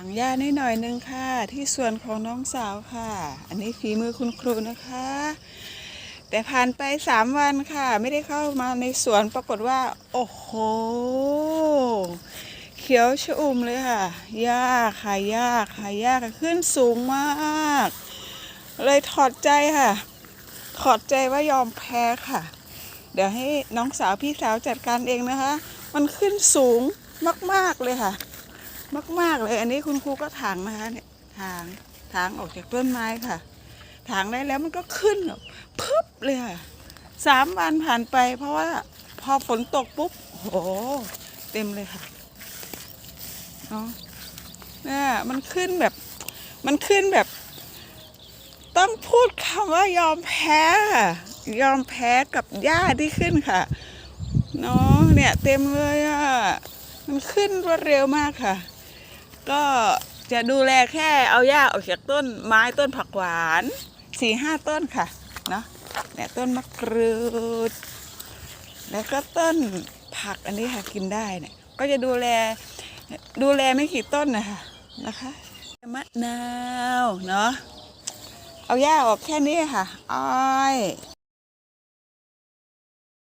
างหญ้านิดหน่อยนึงค่ะ ที่สวนของน้องสาวค่ะ อันนี้ฝีมือคุณครูนะคะ แต่ผ่านไปสามวันค่ะ ไม่ได้เข้ามาในสวนปรากฏว่า โอ้โห เขียวชอุ่มเลยค่ะหญ้าค่ะหญ้าค่ะหญ้าขึ้นสูงมาก เลยถอดใจค่ะ ถอดใจว่ายอมแพ้ค่ะ เดี๋ยวให้น้องสาวพี่สาวจัดการเองนะคะ มันขึ้นสูงมาก ๆ เลยค่ะ มาก ๆ เลย อันนี้คุณครูก็ถางนะคะเนี่ยถางถางออกจากต้นไม้ค่ะ ถางได้แล้วมันก็ขึ้นแบบพึบเลยค่ะสามวันผ่านไป เพราะว่าพอฝนตกปุ๊บโอ้โหเต็มเลยค่ะเนาะเนี่ยมันขึ้นแบบ มันขึ้นแบบ ต้องพูดคำว่ายอมแพ้ค่ะยอมแพ้กับหญ้าที่ขึ้นค่ะเนาะเนี่ยเต็มเลยอะ มันขึ้นรวดเร็วมากค่ะ ก็จะดูแลแค่เอาหญ้าออกจากต้นไม้ต้นผักหวานสี่ห้าต้นค่ะเนาะเนี่ยต้นมะกรูด แล้วก็ต้นผักอันนี้ค่ะกินได้เนี่ยก็จะดูแลดูแลไม่กี่ต้นนะคะนะคะมะนาวเนาะเอาหญ้าออกแค่นี้ค่ะอ้อย